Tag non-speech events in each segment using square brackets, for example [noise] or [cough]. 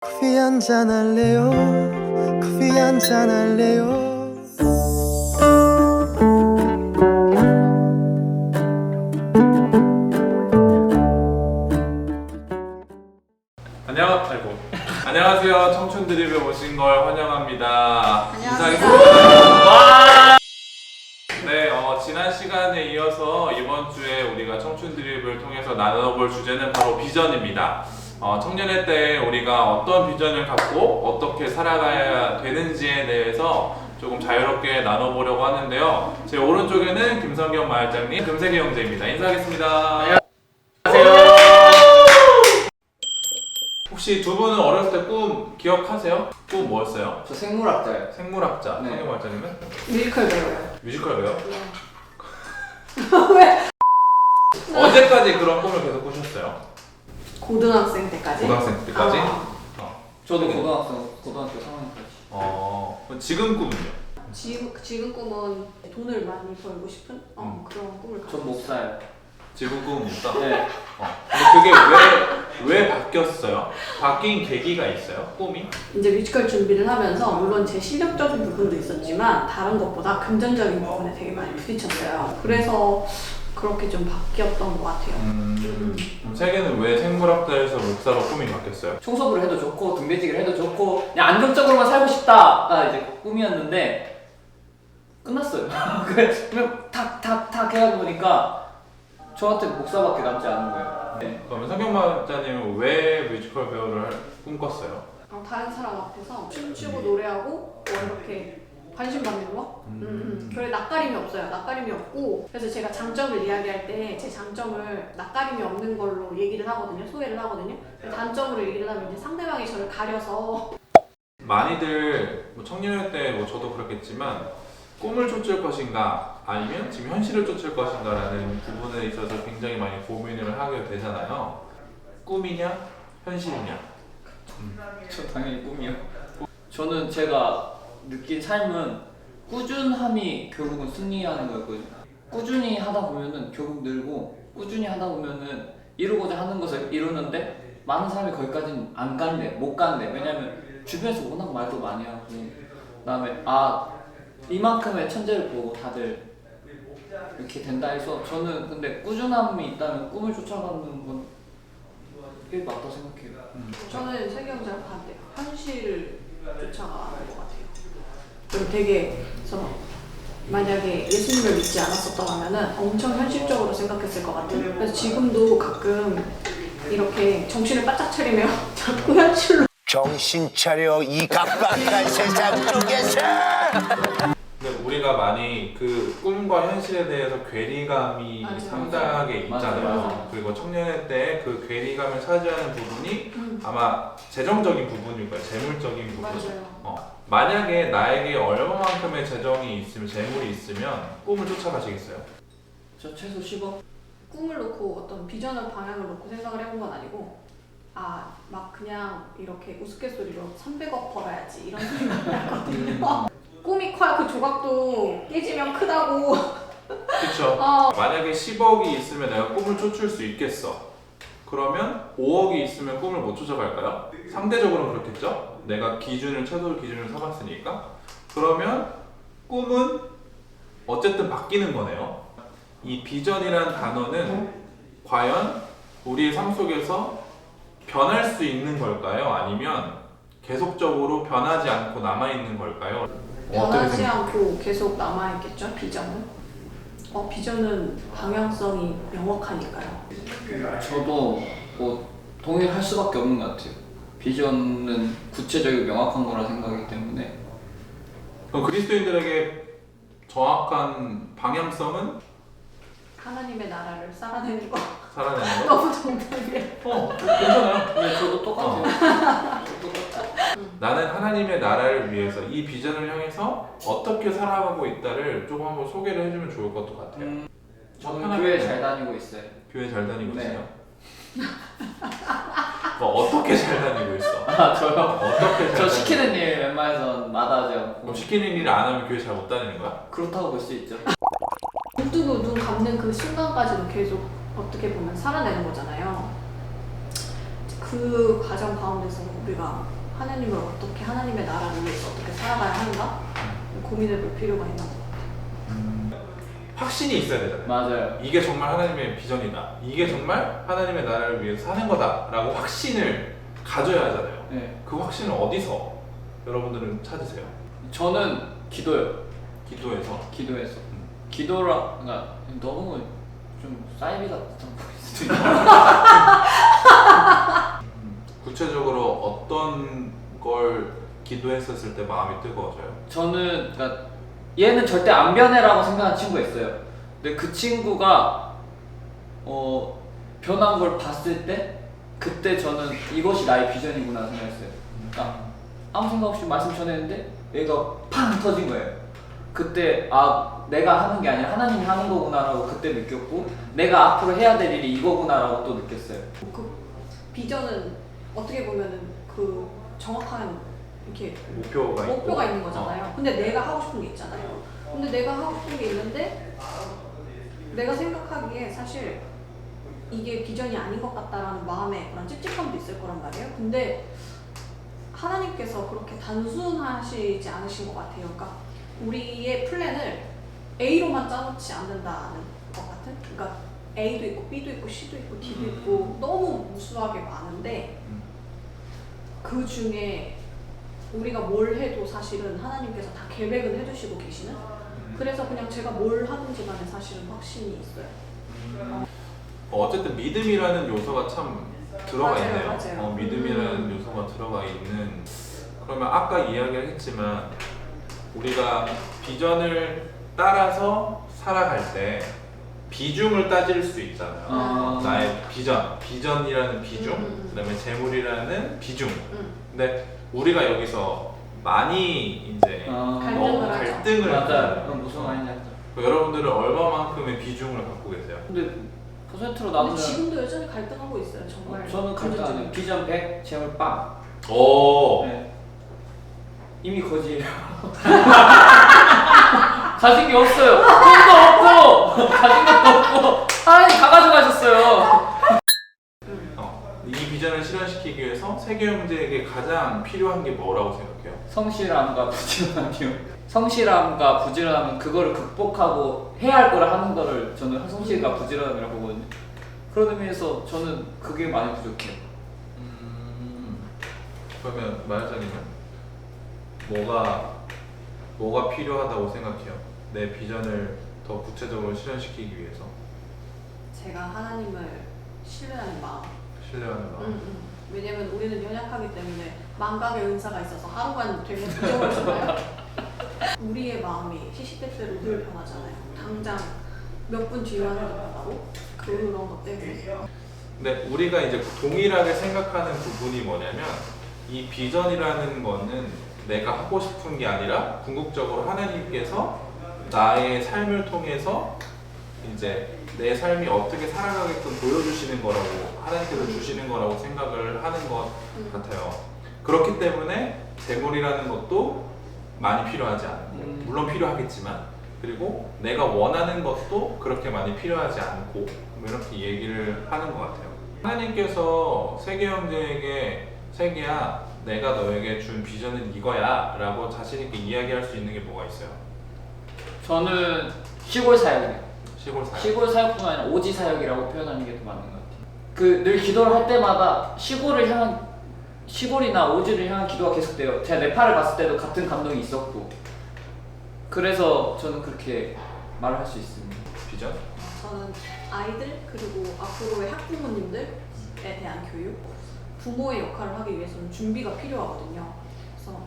커피 한 잔 할래요 커피 한 잔 할래요 안녕, 아이고. 안녕하세요. 청춘 드립에 오신 걸 환영합니다. 안녕하세요. 인사하겠습니다. 네, 어, 지난 시간에 이어서 이번 주에 우리가 청춘 드립을 통해서 나눠볼 주제는 바로 비전입니다. 어, 청년의 때 우리가 어떤 비전을 갖고 어떻게 살아가야 되는지에 대해서 조금 자유롭게 나눠보려고 하는데요. 제 오른쪽에는 김성경 마을장님, 금세기 형제입니다. 인사하겠습니다. 혹시 두 분은 어렸을 때 꿈 기억하세요? 꿈 뭐였어요? 저 생물학자예요. 생물학자, 네. 성경 마을장님은? 뮤지컬 배워요. 뮤지컬 배요? 왜? 언제까지 그런 꿈을 계속 꾸셨어요? 고등학생 때까지? 고등학생 때까지? 어. 어. 저도 고등학생, 고등학교 3학년까지. 어, 그럼 지금 꿈은요? 지금, 지금 꿈은 돈을 많이 벌고 싶은 어, 음. 그런 꿈을 가지고 전 목사예요. 지금 꿈은 없다? 네. 어. 근데 그게 왜, 왜 바뀌었어요? 바뀐 계기가 있어요? 꿈이? 이제 뮤지컬 준비를 하면서 물론 제 실력적인 부분도 있었지만 다른 것보다 금전적인 부분에 되게 많이 부딪혔어요. 그래서 그렇게 좀 바뀌었던 것 같아요. 음, 그럼 세계는 왜 생물학자에서 목사로 꿈이 바뀌었어요? 청소부를 해도 좋고 등대지기를 해도 좋고 그냥 안정적으로만 살고 싶다가 이제 꿈이었는데 끝났어요. 그래 [laughs] 그냥 탁탁탁 해다 보니까 저한테 목사밖에 남지 않은 거예요. 네. 그러면 성경 마을장님은 왜 뮤지컬 배우를 할- 꿈꿨어요? 어, 다른 사람 앞에서 춤추고 노래하고 뭐 이렇게 관심 받는 거? 음. 음. 그래 낯가림이 없어요. 낯가림이 없고 그래서 제가 장점을 이야기할 때 제 장점을 낯가림이 없는 걸로 얘기를 하거든요. 소개를 하거든요. 근데 단점으로 얘기를 하면 이제 상대방이 저를 가려서 [laughs] 많이들 뭐 청년일 때 뭐 저도 그렇겠지만 꿈을 쫓을 것인가 아니면 지금 현실을 쫓을 것인가라는 부분에 있어서 굉장히 많이 고민을 하게 되잖아요. 꿈이냐 현실이냐. 저 당연히 꿈이요. 저는 제가 느낀 삶은 꾸준함이 결국은 승리하는 거였거든요. 꾸준히 하다 보면은 결국 늘고 꾸준히 하다 보면은 이루고자 하는 것을 이루는데 많은 사람이 거기까지는 안 간대, 못 간대. 왜냐면 주변에서 워낙 말도 많이 하고 그다음에 아 이만큼의 천재를 보고 다들 이렇게 된다 해서 저는 근데 꾸준함이 있다면 꿈을 쫓아가는 건꽤 맞다 생각해요. 저는 세경자랑 반대요. 현실을 쫓아가는 것 같아요. 그리고 되게 그래서 만약에 예수님을 믿지 않았었더라면은 엄청 현실적으로 생각했을 것 같아요. 그래서 지금도 가끔 이렇게 정신을 바짝 차리며 자꾸 현실로 정신 차려 이 각박한 [laughs] 세상 속에서 근데 우리가 많이 그 꿈과 현실에 대해서 괴리감이 맞아요. 상당하게 맞아요. 있잖아요. 맞아요. 그리고 청년일 때그 괴리감을 차지하는 부분이 음. 아마 재정적인 부분일 거예요. 재물적인 부분. 맞아요. 어, 만약에 나에게 얼마만큼의 재정이 있으면 재물이 있으면 꿈을 쫓아가시겠어요? 저 최소 10억? 꿈을 놓고 어떤 비전을 방향을 놓고 생각을 해본 건 아니고 아 막 그냥 이렇게 우스갯소리로 300억 벌어야지 이런 생각을 [laughs] 했거든요. 꿈이 커야 그 조각도 깨지면 크다고. 그렇죠. 어, 만약에 10억이 있으면 내가 꿈을 쫓을 수 있겠어. 그러면 5억이 있으면 꿈을 못 쫓아갈까요? 상대적으로 그렇겠죠? 내가 기준을 최소 기준을 삼았으니까. 그러면 꿈은 어쨌든 바뀌는 거네요. 이 비전이란 단어는 과연 우리의 삶 속에서 변할 수 있는 걸까요? 아니면 계속적으로 변하지 않고 남아 있는 걸까요? 어떻게 변하지 생각- 않고 계속 남아있겠죠, 비전은? 어, 비전은 방향성이 명확하니까요. 저도 뭐 동의할 수밖에 없는 것 같아요. 비전은 구체적이고 명확한 거라 생각하기 때문에 그럼 그리스도인들에게 정확한 방향성은 하나님의 나라를 쌓아내는 거 살아내는 거? [laughs] 너무 정답이에요. 어, 괜찮아요. 근데 저도 똑같아요. 똑같아요. [laughs] 나는 하나님의 나라를 위해서 이 비전을 향해서 어떻게 살아가고 있다를 조금 한번 소개를 해주면 좋을 것도 같아요. 음, 저는 편하게 교회 잘 다니고 있어요. 교회 잘 다니고 네. 있어요. [laughs] 어, 어떻게 잘 다니고 있어? 아 저요? 어떻게 잘 저 다니고 시키는 일 웬만해선 마다하지 않고 그럼 시키는 일 안 하면 교회 잘 못 다니는 거야? 그렇다고 볼 수 있죠. 눈 뜨고 눈 감는 그 순간까지도 계속 어떻게 보면 살아내는 거잖아요. 그그 과정 가운데서 우리가 하나님을 어떻게 하나님의 나라를 위해서 어떻게 살아가야 하는가 고민해 볼 필요가 있는 것 같아요. 확신이 있어야 되잖아요. 맞아요. 이게 정말 하나님의 비전이다. 이게 정말 하나님의 나라를 위해서 사는 거다라고 확신을 가져야 하잖아요. 네. 그 확신을 어디서 여러분들은 찾으세요? 저는 기도요. 기도에서. 기도해서. 기도라, 그러니까 너무 좀 사이비 같은 보일 수도 있고. [laughs] 구체적으로 어떤 걸 기도했었을 때 마음이 뜨거워져요? 저는 그러니까 얘는 절대 안 변해라고 생각하는 친구가 있어요. 근데 그 친구가 어 변한 걸 봤을 때 그때 저는 이것이 나의 비전이구나 생각했어요. 그러니까 아무 생각 없이 말씀 전했는데 얘가 팡 터진 거예요. 그때 아 내가 하는 게 아니라 하나님이 하는 거구나라고 그때 느꼈고 내가 앞으로 해야 될 일이 이거구나라고 또 느꼈어요. 그 비전은 어떻게 보면은 그 정확한 이렇게 목표가 있고. 목표가 있는 거잖아요. 근데 내가 하고 싶은 게 있잖아요. 근데 내가 하고 싶은 게 있는데 내가 생각하기에 사실 이게 비전이 아닌 것 같다라는 마음에 그런 찝찝함도 있을 거란 말이에요. 근데 하나님께서 그렇게 단순하시지 않으신 것 같아요. 그러니까 우리의 플랜을 A로만 짜놓지 않는다는 것 같은? 그러니까 A도 있고 B도 있고 C도 있고 D도 있고 너무 무수하게 많은데 음. 그 중에 우리가 뭘 해도 사실은 하나님께서 다 계획은 해주시고 계시는 음. 그래서 그냥 제가 뭘 하는지 간에 사실은 확신이 있어요. 어, 어쨌든 믿음이라는 요소가 참 들어가 맞아요, 있네요. 맞아요. 어, 믿음이라는 음. 요소가 들어가 있는. 그러면 아까 이야기를 했지만 우리가 비전을 따라서 살아갈 때 비중을 따질 수 있잖아요. 아. 나의 비전, 비전이라는 비중, 음, 음. 그다음에 재물이라는 비중. 음. 근데 우리가 여기서 많이 이제 아, 갈등을 너무 하죠. 갈등을. 하잖아요. 그건 무슨 말인지 알죠. 여러분들은 얼마만큼의 비중을 갖고 계세요? 근데 퍼센트로 근데 나누면 지금도 여전히 갈등하고 있어요. 정말. 저는 갈등 안 해요. 비전 100, 재물 빵. 오. 네. 이미 거지예요. [laughs] 가진 게 없어요. 돈도 없고 [laughs] 가진 것도 없고 하나님 다 가져가셨어요. 어, 이 비전을 실현시키기 위해서 세계 형제에게 가장 필요한 게 뭐라고 생각해요? 성실함과 부지런함이요. 성실함과 부지런함은 그거를 극복하고 해야 할 거를 하는 거를 저는 성실과 부지런함이라고 보거든요. 그런 의미에서 저는 그게 많이 부족해요. 음, 그러면 마여자님은 뭐가 뭐가 필요하다고 생각해요? 내 비전을 더 구체적으로 실현시키기 위해서 제가 하나님을 신뢰하는 마음. 신뢰하는 마음. 음, 음. 왜냐면 우리는 연약하기 때문에 망각의 은사가 있어서 하루만 되면 잊어버리잖아요. 우리의 마음이 시시때때로 늘 변하잖아요. 당장 몇분 하는 게 변하고 그런 것 때문에. 근데 우리가 이제 동일하게 생각하는 부분이 뭐냐면 이 비전이라는 거는 내가 하고 싶은 게 아니라 궁극적으로 하나님께서 나의 삶을 통해서 이제 내 삶이 어떻게 살아가게끔 보여주시는 거라고 하나님께서 주시는 거라고 생각을 하는 것 음. 같아요. 그렇기 때문에 재물이라는 것도 많이 필요하지 않고 음. 물론 필요하겠지만 그리고 내가 원하는 것도 그렇게 많이 필요하지 않고 뭐 이렇게 얘기를 하는 것 같아요. 하나님께서 세계 형제에게 세계야 내가 너에게 준 비전은 이거야라고 자신 있게 이야기할 수 있는 게 뭐가 있어요? 저는 시골 사역이에요. 시골 사역. 시골 사역뿐 아니라 오지 사역이라고 표현하는 게 더 맞는 것 같아요. 그 늘 기도를 할 때마다 시골을 향한 시골이나 오지를 향한 기도가 계속돼요. 제가 네팔을 갔을 때도 같은 감동이 있었고 그래서 저는 그렇게 말을 할 수 있습니다. 비전? 저는 아이들 그리고 앞으로의 학부모님들에 대한 교육, 부모의 역할을 하기 위해서는 준비가 필요하거든요. 그래서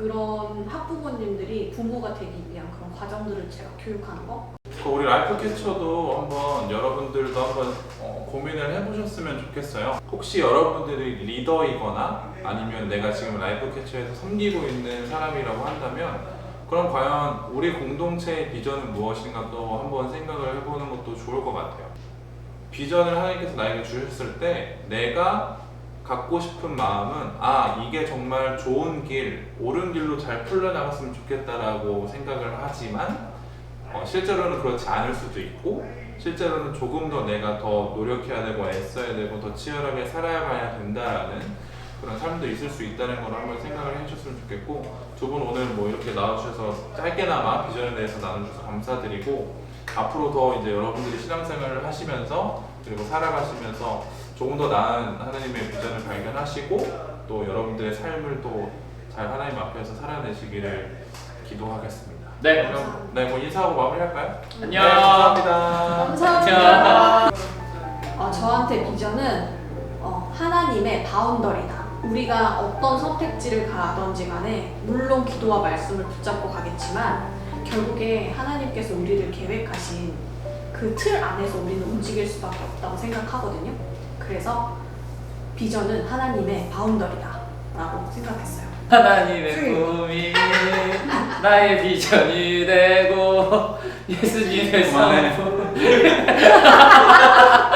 그런 학부모님들이 부모가 되기 위한 그런 과정들을 제가 교육하는 거. 그 우리 라이프 캐쳐도 한번 여러분들도 한번 어, 고민을 해보셨으면 좋겠어요. 혹시 여러분들이 리더이거나 아니면 내가 지금 라이프 캐쳐에서 섬기고 있는 사람이라고 한다면 그럼 과연 우리 공동체의 비전은 무엇인가 또 한번 생각을 해보는 것도 좋을 것 같아요. 비전을 하나님께서 나에게 주셨을 때 내가 갖고 싶은 마음은 아 이게 정말 좋은 길, 옳은 길로 잘 풀려나갔으면 좋겠다라고 생각을 하지만 어, 실제로는 그렇지 않을 수도 있고 실제로는 조금 더 내가 더 노력해야 되고 애써야 되고 더 치열하게 살아가야 된다라는 그런 삶도 있을 수 있다는 걸 한번 생각을 해주셨으면 좋겠고 두 분 오늘 뭐 이렇게 나와주셔서 짧게나마 비전에 대해서 나눠주셔서 감사드리고 앞으로 더 이제 여러분들이 신앙생활을 하시면서 그리고 살아가시면서 조금 더 나은 하나님의 비전을 발견하시고 또 여러분들의 삶을 또 잘 하나님 앞에서 살아내시기를 기도하겠습니다. 네. 그럼 네, 뭐 인사하고 마무리할까요? 안녕. 네, 감사합니다. 감사합니다. 어, 저한테 비전은 어, 하나님의 바운더리다. 우리가 어떤 선택지를 가든지 간에 물론 기도와 말씀을 붙잡고 가겠지만 결국에 하나님께서 우리를 계획하신 그 틀 안에서 우리는 움직일 수밖에 없다고 생각하거든요. 그래서 비전은 하나님의 바운더리다. 라고 생각했어요. 하나님의 꿈이 나의 비전이 되고 예수님의. 선물 [laughs]